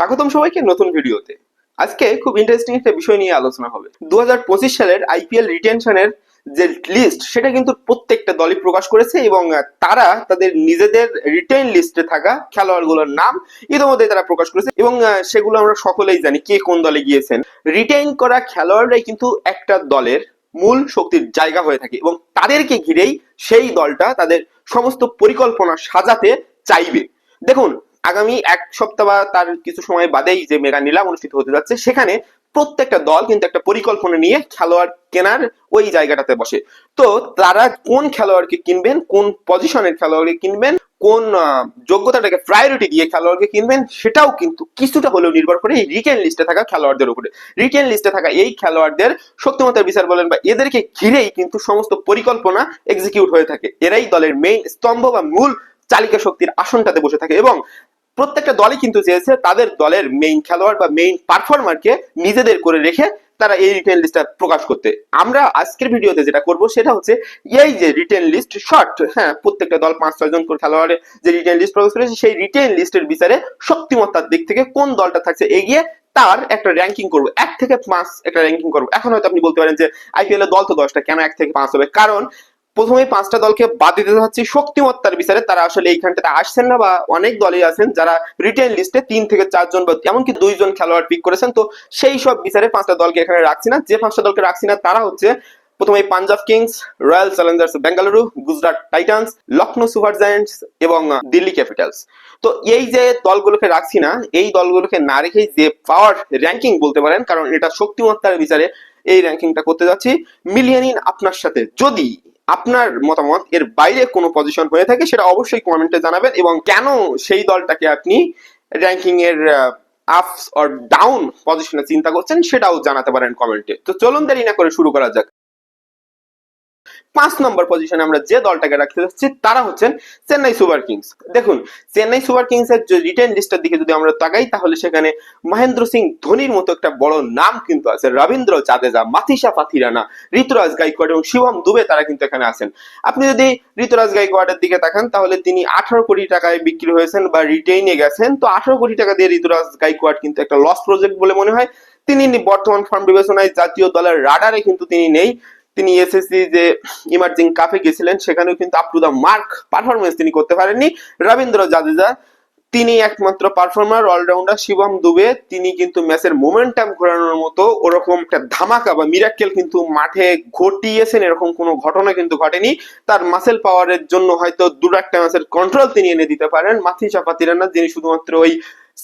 স্বাগতম সবাইকে নতুন ভিডিওতে। আজকে খুব ইন্টারেস্টিং একটা বিষয় নিয়ে আলোচনা হবে। দু সালের আইপিএল রিটেনশনের যে লিস্ট সেটা কিন্তু প্রত্যেকটা দলই প্রকাশ করেছে এবং তারা তাদের নিজেদের রিটেন লিস্টে থাকা খেলোয়াড়গুলোর নাম ইতিমধ্যে তারা প্রকাশ করেছে এবং সেগুলো আমরা সকলেই জানি কে কোন দলে গিয়েছেন। রিটেইন করা খেলোয়াড়রাই কিন্তু একটা দলের মূল শক্তির জায়গা হয়ে থাকে এবং তাদেরকে ঘিরেই সেই দলটা তাদের সমস্ত পরিকল্পনা সাজাতে চাইবে। দেখুন আগামী এক সপ্তাহ বা তার কিছু সময় বাদেই যে মেগা নিলাম অনুষ্ঠিত হতে যাচ্ছে, সেখানে প্রত্যেকটা দল কিন্তু একটা পরিকল্পনা নিয়ে খেলোয়াড় কেনার ওই জায়গাটাতে বসে। তো তারা কোন খেলোয়াড়কে কিনবেন, কোন পজিশনের খেলোয়াড়কে কিনবেন, কোন যোগ্যতাটাকে প্রায়োরিটি দিয়ে খেলোয়াড়কে কিনবেন, সেটাও কিন্তু কিছুটা হলেও নির্ভর করে এই রিটেন লিস্টে থাকা খেলোয়াড়দের উপরে। রিটেন লিস্টে থাকা এই খেলোয়াড়দের শক্তিমত্তার বিচার বলেন বা এদেরকে ঘিরেই কিন্তু সমস্ত পরিকল্পনা এক্সিকিউট হয়ে থাকে। এরাই দলের মেইন স্তম্ভ বা মূল চালিকা শক্তির আসনটাতে বসে থাকে এবং প্রত্যেকটা দলই কিন্তু চেয়েছে তাদের দলের মেইন খেলোয়াড় বা মেইন পারফর্মারকে নিজেদের করে রেখে তারা এই রিটেন লিস্টটা প্রকাশ করতে। আমরা আজকের ভিডিওতে যেটা করব সেটা হচ্ছে এই যে রিটেন লিস্ট শর্ট হ্যাঁ প্রত্যেকটা দল পাঁচ ছয় জন করে খেলোয়াড়ের যে রিটেন লিস্ট প্রকাশ করেছে, সেই রিটেন লিস্টের বিচারে শক্তিমত্তার দিক থেকে কোন দলটা থাকছে এগিয়ে তার একটা র্যাঙ্কিং করব। এক থেকে পাঁচ একটা র্যাঙ্কিং করব। এখন হয়তো আপনি বলতে পারেন যে আইপিএল এর দল তো দশটা, কেন এক থেকে পাঁচ হবে? কারণ প্রথমে পাঁচটা দলকে বাদ দিতে হচ্ছে। শক্তিমত্তার বিচারে তারা আসলে এইখানটাতে আসছেন না বা অনেক দলই আছেন যারা রিটেন লিস্টে তিন থেকে চারজন বা এমনকি দুইজন খেলোয়াড় পিক করেছেন। তো সেই সব বিচারে পাঁচটা দলকে এখানে রাখছি না। যে পাঁচটা দলকে রাখছি না, তারা হচ্ছে প্রথমে Punjab Kings, Royal Challengers Bengaluru, Gujarat Titans Lucknow Super Giants এবং দিল্লি ক্যাপিটালস। তো এই যে দলগুলোকে রাখছি না, এই দলগুলোকে না রেখেই যে পাওয়ার র্যাঙ্কিং বলতে পারেন, কারণ এটা শক্তিমত্তার বিচারে এই র্যাঙ্কিংটা করতে যাচ্ছি। মিলিয়ে নিন আপনার সাথে। যদি আপনার মতামত এর বাইরে কোনো পজিশন হয়ে থাকে সেটা অবশ্যই কমেন্টে জানাবেন এবং কেন সেই দলটাকে আপনি র্যাঙ্কিং এর আপস অর ডাউন পজিশনে চিন্তা করছেন সেটাও জানাতে পারেন কমেন্টে তো চলুন দেরি না করে শুরু করা যাক। পাঁচ নম্বর পজিশনে আমরা যে দলটাকে রাখতে যাচ্ছি, তারা হচ্ছেন চেন্নাই সুপার কিংস। দেখুন, চেন্নাই সুপার কিংস এর যে রিটেন লিস্টের দিকে যদি আমরা তাকাই, তাহলে সেখানে মহেন্দ্র সিং ধোনির মতো একটা বড় নাম কিন্তু আছে। রবীন্দ্র, জাদেজা মাথিসা পাথিরানা ঋতুরাজ গাইকোয়াড এবং শিবম দুবে তারা কিন্তু এখানে আছেন। আপনি যদি ঋতুরাজ গাইকোয়াডের দিকে তাকান, তাহলে তিনি আঠারো কোটি টাকায় বিক্রি হয়েছেন বা রিটেইনে গেছেন। তো আঠারো কোটি টাকা দিয়ে ঋতুরাজ গাইকোয়াড কিন্তু একটা লস প্রজেক্ট বলে মনে হয়। তিনি বর্তমান ফর্ম বিবেচনায় জাতীয় দলের রাডারে কিন্তু তিনি নেই। তিনি এসএসসি যে ইমার্জিং কাপে গেছিলেন, সেখানেও কিন্তু up to the mark performance তিনি করতে পারেননি। রবীন্দ্র জাদেজা, তিনি একমাত্র পারফর্মার অলরাউন্ডার শিবম দুবে। তিনি কিন্তু ম্যাচের মোমেন্টাম ঘোরানোর মতো ওরকম একটা ধামাকা বা মিরাক্কেল কিন্তু মাঠে ঘটিয়েছেন, এরকম কোনো ঘটনা কিন্তু ঘটেনি। তার মাসেল পাওয়ারের জন্য হয়তো দুটো একটা ম্যাচের কন্ট্রোল তিনি এনে দিতে পারেন। মাথি চাপাতিরানা যিনি শুধুমাত্র ওই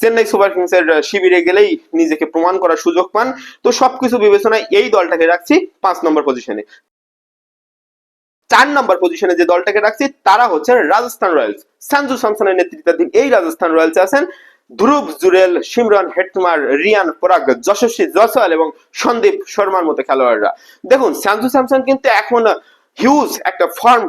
চেন্নাই সুপার কিংস এর শিবিরে গেলেই নিজেকে প্রমাণ করার সুযোগ পান। তো সবকিছু বিবেচনায় এই দলটাকে রাখছি পাঁচ নম্বর পজিশনে চার নম্বর পজিশনে যে দলটাকে রাখছি, তারা হচ্ছে রাজস্থান রয়্যালস। সঞ্জু স্যামসনের নেতৃত্বাধীন এই রাজস্থান রয়্যালস আছেন ধ্রুব, জুরেল সিমরন হেটমার রিয়ান, পরাগ, যশস্বী, জয়সওয়াল এবং সন্দীপ শর্মার মতো খেলোয়াড়রা। দেখুন সঞ্জু স্যামসন কিন্তু এখন হিউজ একটা ফর্ম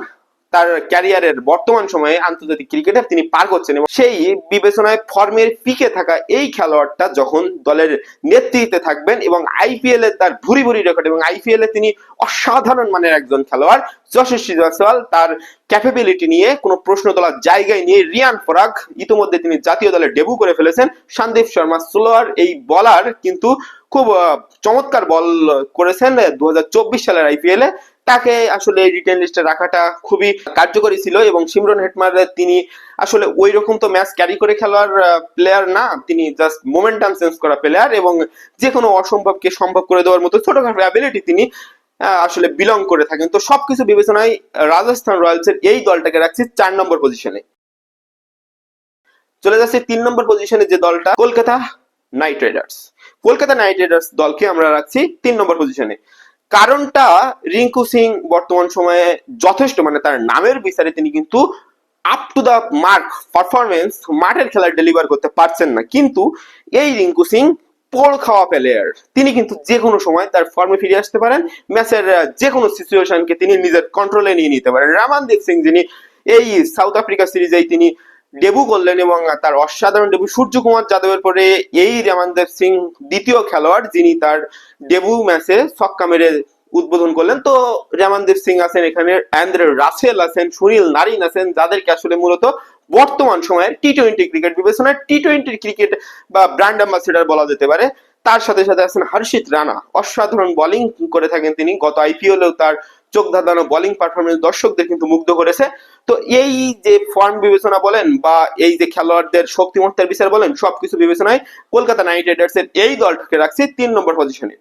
তার ক্যারিয়ারের বর্তমান সময়ে আন্তর্জাতিক ক্রিকেটে তিনি পার করছেন এবং সেই বিবেচনায় ফর্মের পিকে থাকা এই খেলোয়াড়টা যখন দলের নেতৃত্বে থাকবেন এবং আইপিএল এ তার ভুরি ভুরি রেকর্ড এবং আইপিএল এ তিনি অসাধারণ মানের একজন খেলোয়াড়, যশস্বী জয়সওয়াল, তার ক্যাপাবিলিটি নিয়ে কোনো প্রশ্ন তোলার জায়গায় নিয়ে রিয়ান পরাগ ইতিমধ্যে তিনি জাতীয় দলে ডেবু করে ফেলেছেন। সন্দীপ শর্মা সোলোয়ার, এই বলার কিন্তু খুব চমৎকার বল করেছেন দু হাজার চব্বিশ সালের আইপিএল এ। তাকে আসলে রিটেন লিস্টে রাখাটা খুবই কার্যকরী ছিল এবং সিমরন হেটমার তিনি আসলে ওই রকম তো ম্যাচ ক্যারি করে খেলার প্লেয়ার না, তিনি জাস্ট মোমেন্টাম চেঞ্জ করা প্লেয়ার এবং যে কোনো অসম্ভবকে সম্ভব করে দেওয়ার মতো ছোটখাটো অ্যাবিলিটি তিনি আসলে বিলং করে থাকেন। তো সবকিছু বিবেচনায় রাজস্থান রয়্যালস এর এই দলটাকে রাখছি চার নম্বর পজিশনে চলে যাচ্ছে তিন নম্বর পজিশনে যে দলটা, Kolkata Knight Riders. Kolkata Knight Riders দলকে আমরা রাখছি তিন নম্বর পজিশনে কারণটা রিঙ্কু সিং বর্তমান সময়ে যথেষ্ট মানে তার নামের বিচারে তিনি কিন্তু up to the mark performance মাঠের খেলা ডেলিভার করতে পারছেন না। কিন্তু এই রিঙ্কু সিং পোল খাওয়া প্লেয়ার তিনি কিন্তু যে কোনো সময় তার ফর্মে ফিরে আসতে পারেন। ম্যাচের যে কোনো সিচুয়েশনকে তিনি নিজের কন্ট্রোলে নিয়ে নিতে পারেন। রামানদীপ সিং যিনি এই সাউথ আফ্রিকা সিরিজেই তিনি ডেবু করলেন এবং তার অসাধারণ ডেবু সূর্যকুমার যাদবের পরে এই রামানদেব সিং দ্বিতীয় খেলোয়াড় যিনি তার ডেবু ম্যাচে ছক্কা মেরে উদ্বোধন করলেন। তো রেমানদীপ সিং আছেন এখানে, অ্যান্দ্রে রাসেল আছেন, সুনীল নারিন আছেন, যাদেরকে আসলে মূলত বর্তমান সময়ের টি টোয়েন্টি ক্রিকেট বিবেচনায় টি টোয়েন্টি ক্রিকেট বা ব্র্যান্ড অ্যাম্বাসিডার বলা যেতে পারে। তার সাথে সাথে আছেন হর্ষিত রানা। অসাধারণ বোলিং করে থাকেন তিনি। গত আইপিএলেও তার চোখ ধাঁধানো বোলিং পারফরমেন্স দর্শকদের কিন্তু মুগ্ধ করেছে। তো এই যে ফর্ম বিবেচনা বলেন বা এই যে খেলোয়াড়দের শক্তিমত্তার বিচার বলেন, সবকিছু বিবেচনায় কলকাতা নাইট রাইডার্স এর এই দলটাকে রাখছি তিন নম্বর পজিশনে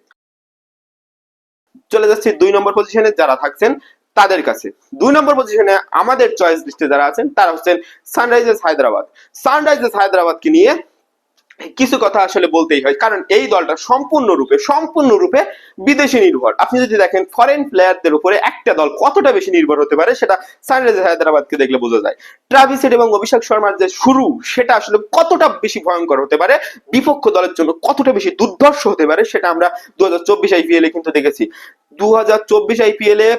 চলে যাচ্ছি দুই নম্বর পজিশনে যারা থাকছেন তাদের কাছে। দুই নম্বর পজিশনে আমাদের চয়েস লিস্টে যারা আছেন, তারা হচ্ছেন সানরাইজার্স হায়দ্রাবাদ। সানরাইজার্স হায়দ্রাবাদকে নিয়ে কিছু কথা আসলে বলতেই হয়। কারণ এই দলটা সম্পূর্ণরূপে সম্পূর্ণরূপে বিদেশি নির্ভর। আপনি যদি দেখেন ফরেন প্লেয়ারদের উপরে একটা দল কতটা বেশি নির্ভর হতে পারে সেটা সানরাইজার্স হায়দ্রাবাদকে দেখলে বোঝা যায়। ট্রাভিস হেড এবং অভিষেক শর্মার যে শুরু সেটা আসলে কতটা বেশি ভয়ঙ্কর হতে পারে বিপক্ষ দলের জন্য কতটা বেশি দুর্ধর্ষ হতে পারে সেটা আমরা দু হাজার চব্বিশ আইপিএল এ কিন্তু দেখেছি। দু হাজার চব্বিশ আইপিএল এ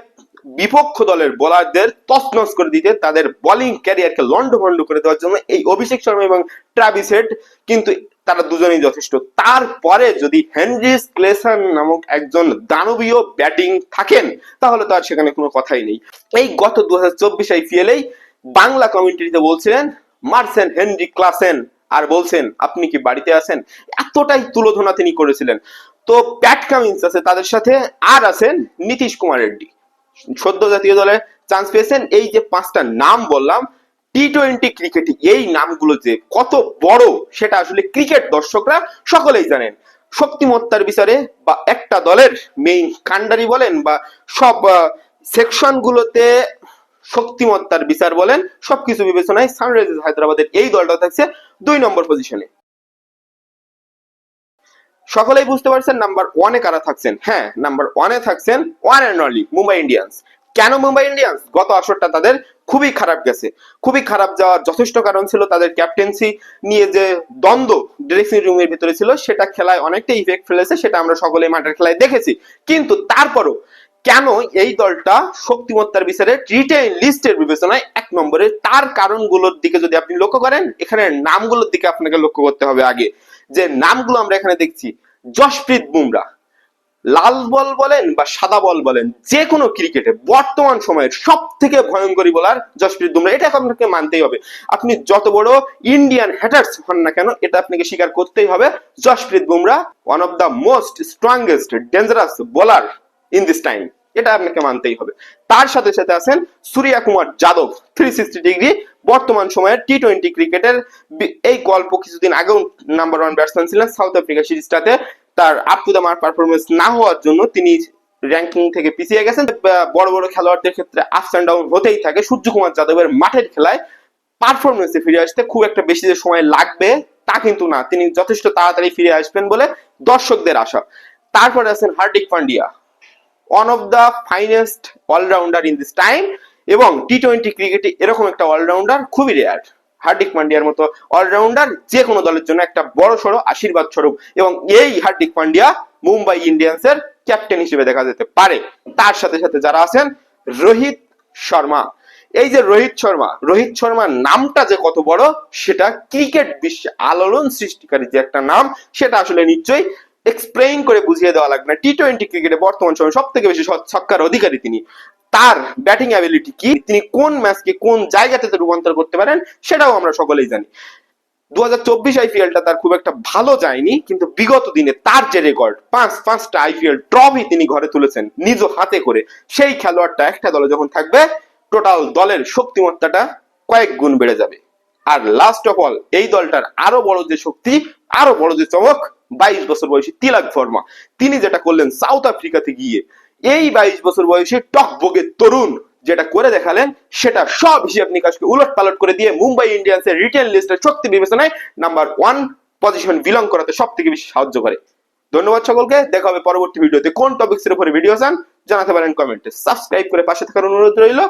বিপক্ষ দলের বোলারদের তছনছ করে দিতে তাদের বোলিং ক্যারিয়ারকে লন্ডভন্ড করে দেওয়ার জন্য এই অভিষেক শর্মা এবং ট্রাভিস হেড কিন্তু তারা দুজনেই যথেষ্ট। তারপরে যদি হেনরিস ক্লেসন নামক একজন দানবীয় ব্যাটিং থাকেন, তাহলে তো আর সেখানে কোনো কথাই নেই। এই গত দু হাজার চব্বিশ আইপিএলেই বাংলা কমিউনিটিতে বলছিলেন মার্সেন হেনরি ক্লাসেন আর বলছেন, আপনি কি বাড়িতে আছেন? এতটাই তুলোধনা তিনি করেছিলেন। তো প্যাট কামিন্স আছে তাদের সাথে, আর আছেন নীতিশ কুমার রেড্ডি। সদ্য জাতীয় দলে চান্স পেয়েছেন। এই যে পাঁচটা নাম বললাম টি টোয়েন্টি ক্রিকেটে এই নামগুলো যে কত বড়, সেটা আসলে ক্রিকেট দর্শকরা সকলেই জানেন। শক্তিমত্তার বিচারে বা একটা দলের মেইন কান্ডারি বলেন বা সব সেকশন গুলোতে শক্তিমত্তার বিচার বলেন, সবকিছু বিবেচনায় সানরাইজার্স হায়দ্রাবাদের এই দলটা থাকছে দুই নম্বর পজিশনে সকলেই বুঝতে পারছেন নাম্বার ওয়ানে কারা থাকছেন? হ্যাঁ নাম্বার ওয়ানে থাকছেন one and only Mumbai Indians কেন মুম্বাই ইন্ডিয়ান্স গত আসরটা তাদের খুবই খারাপ গেছে। খুবই খারাপ যাওয়ার যথেষ্ট কারণ ছিল তাদের ক্যাপ্টেন্সি নিয়ে যে দ্বন্দ্ব ড্রেসিং রুমের ভিতরে ছিল, সেটা খেলায় অনেকটা ইফেক্ট ফেলেছে, সেটা আমরা সকলেই মাঠের খেলায় দেখেছি। কিন্তু তারপরও কেন এই দলটা শক্তিমত্তার বিচারে রিটেইন লিস্টের বিবেচনায় এক নম্বরে? তার কারণগুলোর দিকে যদি আপনি লক্ষ্য করেন এখানে নামগুলোর দিকে আপনাকে লক্ষ্য করতে হবে আগে। যে নামগুলো আমরা এখানে দেখছি জশপ্রীত বুমরা। লাল বল বলেন বা সাদা বল বলেন, যে কোনো ক্রিকেটে বর্তমান সময়ের সব থেকে ভয়ঙ্করী বলার জশপ্রীত বুমরা। এটা আপনাকে মানতেই হবে। আপনি যত বড় ইন্ডিয়ান হ্যাটার্স হন না কেন, এটা আপনাকে স্বীকার করতেই হবে। Jasprit Bumrah one of the most strongest dangerous bowler in this time এটা আপনাকে মানতেই হবে। তার সাথে সাথে আছেন Surya Kumar Yadav three sixty degree বর্তমান সময়ের টি টোয়েন্টি ক্রিকেটের এই গল্প কিছুদিন আগেও নাম্বার ওয়ান ব্যাটসম্যান ছিলেন সাউথ আফ্রিকা সিরিজটাতে। তার up to the mark performance না হওয়ার জন্য তিনি র্যাঙ্কিং থেকে পিছিয়ে গেছেন। বড় বড় খেলোয়াড়দের ক্ষেত্রে আপস অ্যান্ড ডাউন হতেই থাকে। সূর্যকুমার যাদবের মাঠের খেলায় পারফরমেন্সে ফিরে আসতে খুব একটা বেশি যে সময় লাগবে তা কিন্তু না। তিনি যথেষ্ট তাড়াতাড়ি ফিরে আসবেন বলে দর্শকদের আশা। তারপরে আছেন Hardik Pandya. One of the finest allrounder in this time এবং টি টোয়েন্টি ক্রিকেটে এরকম একটা অলরাউন্ডার খুবই রেয়ার হার্দিক পান্ডিয়ার মতো অলরাউন্ডার যে কোনো দলের জন্য একটা বড় সড়ো আশীর্বাদ স্বরূপ এবং এই হার্দিক পান্ডিয়া মুম্বাই ইন্ডিয়ান্সের ক্যাপ্টেন হিসেবে দেখা যেতে পারে। তার সাথে সাথে যারা আছেন রোহিত শর্মা। এই যে রোহিত শর্মা, রোহিত শর্মার নামটা যে কত বড়, সেটা ক্রিকেট বিশ্বে আলোড়ন সৃষ্টিকারী যে একটা নাম, সেটা আসলে নিশ্চয়ই এক্সপ্লেইন করে বুঝিয়ে দেওয়া লাগবে না। টি টোয়েন্টি ক্রিকেটে বর্তমান সময় সব থেকে বেশি ছক্কার অধিকারী তিনি। তার ব্যাটিং অ্যাবিলিটি কি? তিনি কোন ম্যাচকে কোন জায়গাতে রূপান্তর করতে পারেন, সেটাও আমরা সকলেই জানি। দু হাজার চব্বিশ আইপিএলটা তার খুব একটা ভালো যায়নি, কিন্তু বিগত দিনে তার যে রেকর্ড পাঁচ, পাঁচটা আইপিএল ট্রফি তিনি ঘরে তুলেছেন, নিজ হাতে করে, সেই খেলোয়াড়টা একটা দলে যখন থাকবে টোটাল দলের শক্তিমত্তাটা কয়েক গুণ বেড়ে যাবে। আর লাস্ট অফ অল এই দলটার আরও বড় যে শক্তি, আরও বড় যে চমক, বাইশ বছর বয়সী তিলাক ফর্মা তিনি যেটা করলেন সাউথ আফ্রিকাতে গিয়ে এই বাইশ বছর বয়সী টকবগে তরুণ যেটা করে দেখালেন, সেটা সব হিসেব নিকাশকে উলট পালট করে দিয়ে মুম্বাই ইন্ডিয়ান্সের রিটেল লিস্টের শক্তি বিবেচনায় নাম্বার ওয়ান পজিশন বিলং করাতে সব থেকে বেশি সাহায্য করে। ধন্যবাদ সকলকে, দেখা হবে পরবর্তী ভিডিওতে। কোন টপিক্সের উপরে ভিডিও চান জানাতে পারেন কমেন্টে সাবস্ক্রাইব করে পাশে থাকার অনুরোধ রইল।